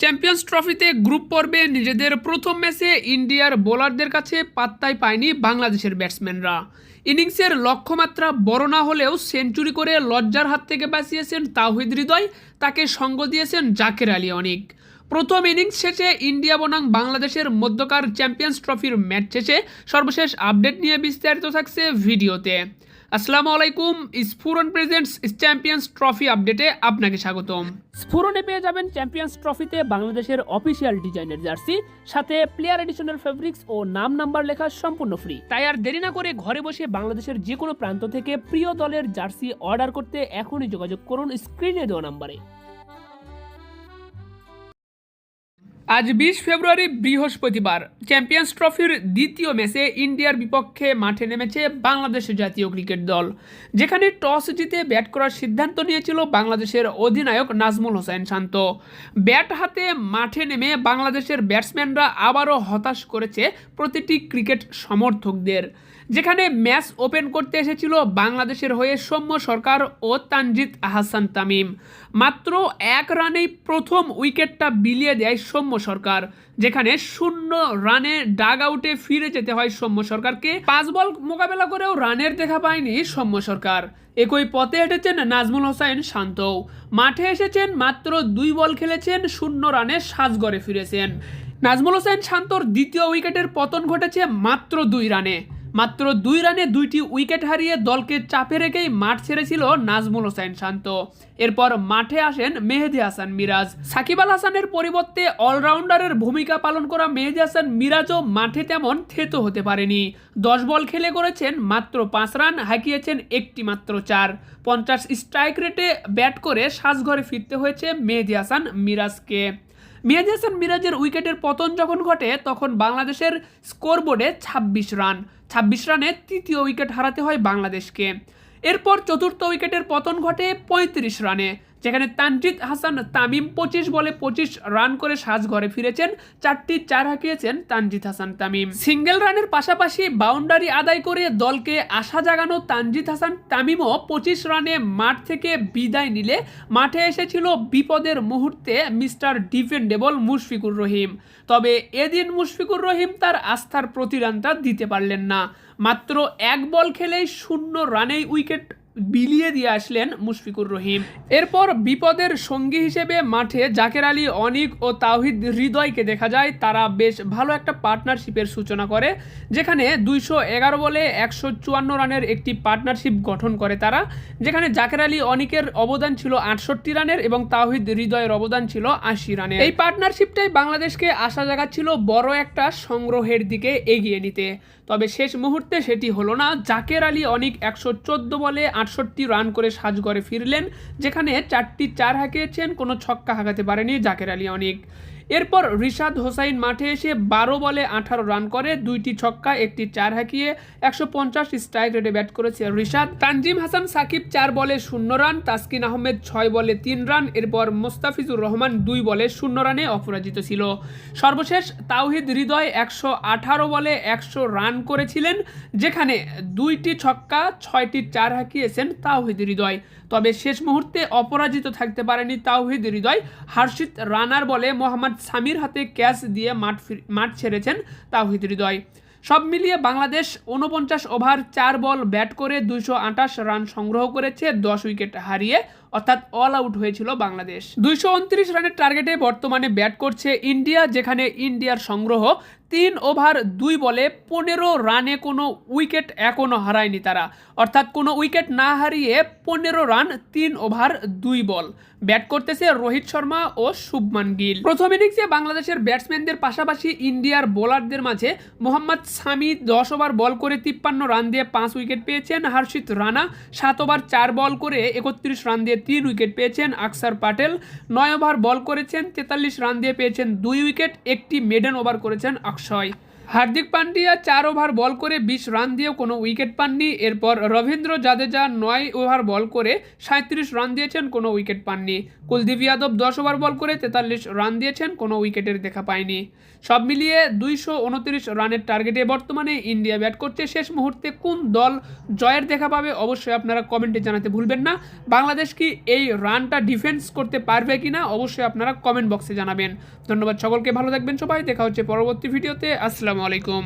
Champions ট্রফিতে group পর্বে নিজেদের প্রথম ম্যাচে ইন্ডিয়ার বোলারদের কাছে পাত্তাই পায়নি বাংলাদেশের ব্যাটসম্যানরা। ইনিংসের লক্ষ্যমাত্রা বড় না হলেও সেঞ্চুরি করে লজ্জার হাত থেকে বাঁচিয়েছেন তাওহিদ হৃদয়, তাকে সঙ্গ দিয়েছেন জাকের আলী অনিক। প্রথম ইনিংস শেষে ইন্ডিয়া বনাম বাংলাদেশের মধ্যকার চ্যাম্পিয়ন্স ট্রফির ম্যাচ শেষে সর্বশেষ আপডেট নিয়ে বিস্তারিত থাকছে ভিডিওতে। আসসালামু আলাইকুম, স্ফুরন প্রেজেন্টস চ্যাম্পিয়ন্স ট্রফি আপডেটে আপনাকে স্বাগতম। স্ফুরনে পেয়ে যাবেন চ্যাম্পিয়ন্স ট্রফিতে বাংলাদেশের অফিসিয়াল ডিজাইনের জার্সি, সাথে প্লেয়ার এডিশনাল ফেব্রিক্স ও নাম নাম্বার লেখা সম্পূর্ণ ফ্রি। তাই আর দেরি না করে ঘরে বসে বাংলাদেশের যে কোনো প্রান্ত থেকে প্রিয় দলের জার্সি অর্ডার করতে এখনই যোগাযোগ করুন স্ক্রিনে দেওয়া নাম্বারে। আজ বিশ ফেব্রুয়ারি, বৃহস্পতিবার। চ্যাম্পিয়ন্স ট্রফির দ্বিতীয় ম্যাচে ইন্ডিয়ার বিপক্ষে মাঠে নেমেছে বাংলাদেশ জাতীয় ক্রিকেট দল। যেখানে টস জিতে ব্যাট করার সিদ্ধান্ত নিয়েছিল বাংলাদেশের অধিনায়ক নাজমুল হোসেন শান্ত। ব্যাট হাতে মাঠে নেমে বাংলাদেশের ব্যাটসম্যানরা আবারও হতাশ করেছে প্রতিটি ক্রিকেট সমর্থকদের। যেখানে ম্যাচ ওপেন করতে এসেছিল বাংলাদেশের হয়ে সৌম্য সরকার ও তানজিৎ আহসান তামিম। মাত্র এক রানেই প্রথম উইকেটটা বিলিয়ে দেয় সৌম্য সরকার, যেখানে শূন্য রানে ডাগ আউটে ফিরে যেতে হয় সৌম্য সরকারকে। পাঁচ বল মোকাবেলা করেও রানের দেখা পায়নি সৌম্য সরকার। একই পথে হেঁটেছেন নাজমুল হোসাইন শান্ত মাঠে এসেছেন মাত্র দুই বল খেলেছেন, শূন্য রানে সাজগড়ে ফিরেছেন। নাজমুল হোসেন শান্তর দ্বিতীয় উইকেটের পতন ঘটেছে মাত্র দুই রানে। মাত্র দুই রানে দুইটি উইকেট হারিয়ে দলকে চাপে রেখেই মাঠ ছেড়েছিল নাজমুল হোসেন শান্ত। এরপর মাঠে আসেন মেহেদি হাসান মিরাজ। সাকিব আল হাসানের পরিবর্তে অলরাউন্ডারের ভূমিকা পালন করা মেহেদি হাসান মিরাজও মাঠে তেমন থেতো হতে পারেনি। দশ বল খেলে করেছেন মাত্র পাঁচ রান, হাঁকিয়েছেন একটি মাত্র চার। পঞ্চাশ স্ট্রাইক রেটে ব্যাট করে সাজঘরে ফিরতে হয়েছে মেহেদি হাসান মিরাজকে। মেহেদি হাসান মিরাজের উইকেটের পতন যখন ঘটে, তখন বাংলাদেশের স্কোরবোর্ডে ছাব্বিশ রান। ছাব্বিশ রানে তৃতীয় উইকেট হারাতে হয় বাংলাদেশকে। এরপর চতুর্থ উইকেটের পতন ঘটে পঁয়ত্রিশ রানে। যেখানে তানজিদ হাসান তামিম পঁচিশ বলে পঁচিশ রান করে সাজ ঘরে ফিরেছেন, চারটি চার হাঁকিয়েছেন তানজিদ হাসান তামিম। সিঙ্গেল রানের পাশাপাশি বাউন্ডারি আদায় করে দলকে আশা জাগানো তানজিদ হাসান তামিমও পঁচিশ রানে মাঠ থেকে বিদায় নিলে মাঠে এসেছিল বিপদের মুহূর্তে মিস্টার ডিফেন্ডেবল মুশফিকুর রহিম। তবে এদিন মুশফিকুর রহিম তার আস্থার প্রতিরানটা দিতে পারলেন না। মাত্র এক বল খেলেই শূন্য রানেই উইকেট বিলিয়ে দিয়ে আসলেন মুশফিকুর রহিম। এরপর বিপদের সঙ্গী হিসেবে মাঠে জাকের আলী, অনিক ও তাওহিদ হৃদয়কে দেখা যায়। তারা বেশ ভালো একটা পার্টনারশিপের সূচনা করে, যেখানে দুইশো এগারো বলে একশো চুয়ান্ন রানের একটি পার্টনারশিপ গঠন করে তারা, যেখানে জাকের আলী, অনিকের অবদান ছিল আটষট্টি রানের এবং তাওহিদ হৃদয়ের অবদান ছিল আশি রানের। এই পার্টনারশিপটাই বাংলাদেশকে আশা জাগাচ্ছিল বড় একটা সংগ্রহের দিকে এগিয়ে নিতে। তবে শেষ মুহূর্তে সেটি হলো না। জাকের আলী, অনিক একশো চোদ্দ বলে আটষট্টি রান করে সাজগড়ে ফিরলেন, যেখানে চারটি চার হাঁকিয়েছেন, কোনো ছক্কা হাঁকাতে পারেনি জাকের আলী অনিক। এরপর রিশাদ হোসাইন মাঠে এসে বারো বলে আঠারো রান করে, দুইটি ছক্কা, একটি চার হাঁকিয়ে একশো পঞ্চাশ স্ট্রাইক রেটে ব্যাট করেছে রিশাদ। তানজিম হাসান সাকিব চার বলে শূন্য রান, তাসকিন আহমেদ ছয় বলে তিন রান, এরপর মোস্তাফিজুর রহমান দুই বলে শূন্য রানে অপরাজিত ছিল। সর্বশেষ তাওহিদ হৃদয় একশো আঠারো বলে একশো রান করেছিলেন, যেখানে দুইটি ছক্কা, ছয়টি চার হাঁকিয়েছেন তাওহিদ হৃদয়। তবে শেষ মুহূর্তে অপরাজিত থাকতে পারেনি তাওহিদ হৃদয়। হার্ষিত রানার বলে মোহাম্মদ সামির হাতে ক্যাচ দিয়ে মাঠ মাঠ ছেড়েছেন তাওহিদ হৃদয়। সব মিলিয়ে বাংলাদেশ উনপঞ্চাশ ওভার চার বল ব্যাট করে দুইশো আঠাশ রান সংগ্রহ করেছে, দশ উইকেট হারিয়ে, অর্থাৎ অল আউট হয়েছিল বাংলাদেশ। দুইশো উনত্রিশ রানের টার্গেটে বর্তমানে ব্যাট করছে ইন্ডিয়া, যেখানে ইন্ডিয়ার সংগ্রহ তিন ওভার দুই বলে পনেরো রানে কোনো উইকেট এখনও হারায়নি তারা। অর্থাৎ কোনো উইকেট না হারিয়ে পনেরো রান, তিন ওভার, দুই বল। ব্যাট করতেছে রোহিত শর্মা ও শুভমান গিল। প্রথম ইনিংসে বাংলাদেশের ব্যাটসম্যানদের পাশাপাশি ইন্ডিয়ার বোলারদের মাঝে মোহাম্মদ সামি দশ ওভার বল করে তিপ্পান্ন রান দিয়ে পাঁচ উইকেট পেয়েছেন হর্ষিত রানা, সাত ওভার চার বল করে একত্রিশ রান দিয়ে তিন উইকেট পেয়েছেন আকসার পাটেল, নয় ওভার বল করেছেন তেতাল্লিশ রান দিয়ে পেয়েছেন দুই উইকেট, একটি মেডেন ওভার করেছেন aksaj হার্দিক পান্ডিয়া চার ওভার বল করে বিশ রান দিয়েও কোনো উইকেট পাননি। এরপর রবীন্দ্র জাদেজা নয় ওভার বল করে সাঁত্রিশ রান দিয়েছেন, কোনো উইকেট পাননি। কুলদীপ যাদব দশ ওভার বল করে তেতাল্লিশ রান দিয়েছেন, কোনো উইকেটের দেখা পায়নি। সব মিলিয়ে দুইশো উনত্রিশ রানের টার্গেটে বর্তমানে ইন্ডিয়া ব্যাট করছে শেষ মুহূর্তে কোন দল জয়ের দেখা পাবে অবশ্যই আপনারা কমেন্টে জানাতে ভুলবেন না। বাংলাদেশ কি এই রানটা ডিফেন্স করতে পারবে কিনা অবশ্যই আপনারা কমেন্ট বক্সে জানাবেন। ধন্যবাদ সকলকে, ভালো থাকবেন সবাই, দেখা হচ্ছে পরবর্তী ভিডিওতে। আসসালামু আলাইকুম।